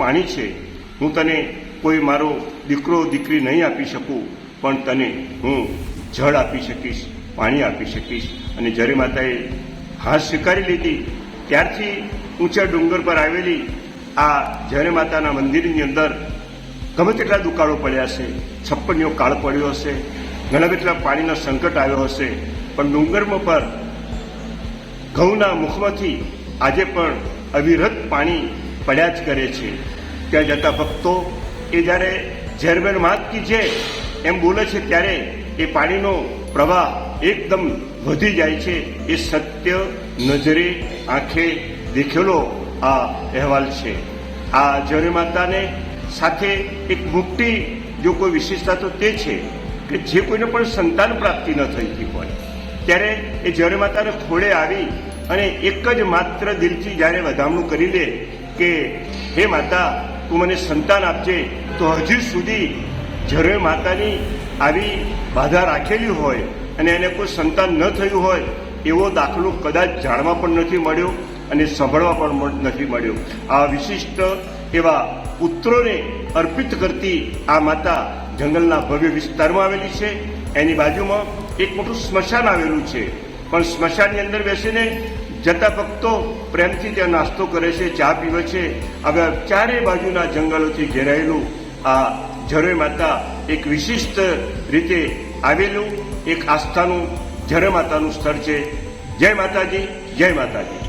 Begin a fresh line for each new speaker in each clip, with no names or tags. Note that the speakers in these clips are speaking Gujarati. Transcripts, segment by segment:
પાણી છે. હું તને કોઈ મારો દીકરો, દીકરી નહીં આપી શકું, પણ તને હું જળ આપી શકીશ, પાણી આપી શકીશ. અને જ્યારે માતાએ હા સ્વીકારી લીધી, ત્યારથી ઊંચા ડુંગર પર આવેલી આ જ્યારે માતાના મંદિરની અંદર ગમે તેટલા દુકાળો પડ્યા છે છપ્પનિયો કાળ પડ્યો હશે, ઘણા કેટલા પાણીનો સંકટ આવ્યો હશે, પણ ડુંગરમાં પર ઘઉંના મુખમાંથી આજે પણ અવિરત પાણી પડ્યા જ કરે છે. ત્યાં જતા ભક્તો એ જ્યારે ઝેરમેર માત કી છે એમ બોલે છે ત્યારે એ પાણીનો પ્રવાહ એકદમ વધી જાય છે. એ સત્ય નજરે આંખે દેખેલો આ અહેવાલ છે. આ જય માતાને સાથે એક મોટી જો કોઈ વિશેષતા તો તે છે કે જે કોઈને પણ સંતાન પ્રાપ્તિ ન થઈતી હોય. ત્યારે એ જરે માતાને ખોળે આવી અને એક જ માત્ર દિલથી જ્યારે વધામણું કરી લે કે, હે માતા, તું મને સંતાન આપજે. તો હજી સુધી જ્યારે માતાની આવી બાધા રાખેલી હોય અને એને કોઈ સંતાન ન થયું હોય, એવો દાખલો કદાચ જાણવા પણ નથી મળ્યો અને સાંભળવા પણ નથી મળ્યો. આ વિશિષ્ટ એવા પુત્રોને અર્પિત કરતી આ માતા જંગલના ભવ્ય વિસ્તારમાં આવેલી છે. એની બાજુમાં એક મોટું સ્મશાન આવેલું છે. પણ સ્મશાનની અંદર બેસીને જતા ભક્તો પ્રેમથી ત્યાં નાસ્તો કરે છે, ચા પીવે છે. હવે ચારે બાજુના જંગલોથી ઘેરાયેલું આ જરોય માતા એક વિશિષ્ટ રીતે આવેલું એક આસ્થાનું જય માતાનું સ્થળ છે. જય માતાજી જય માતાજી.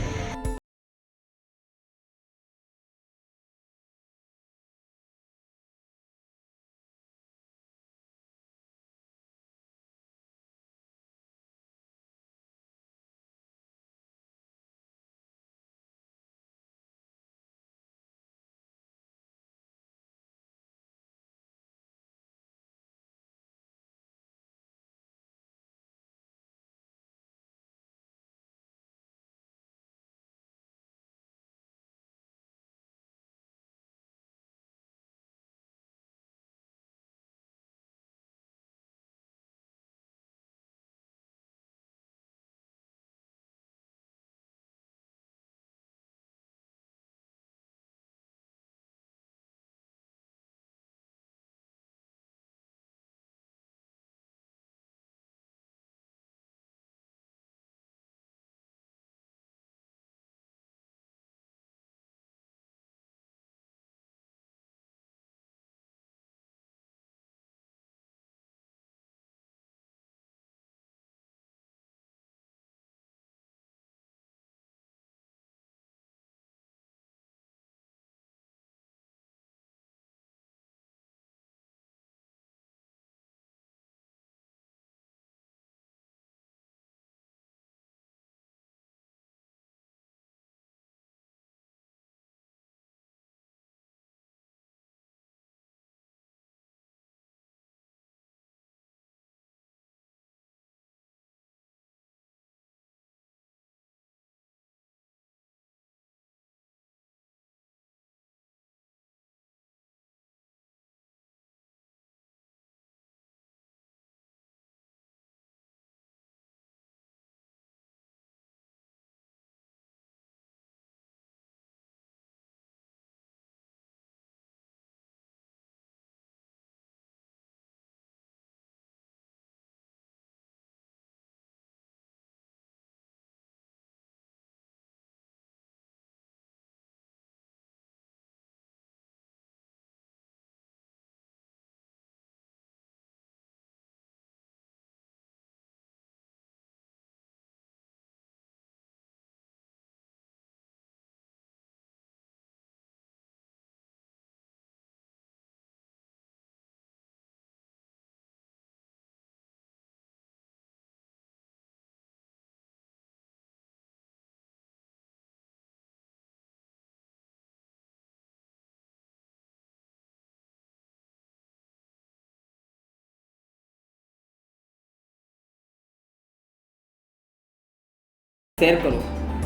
શેર કરો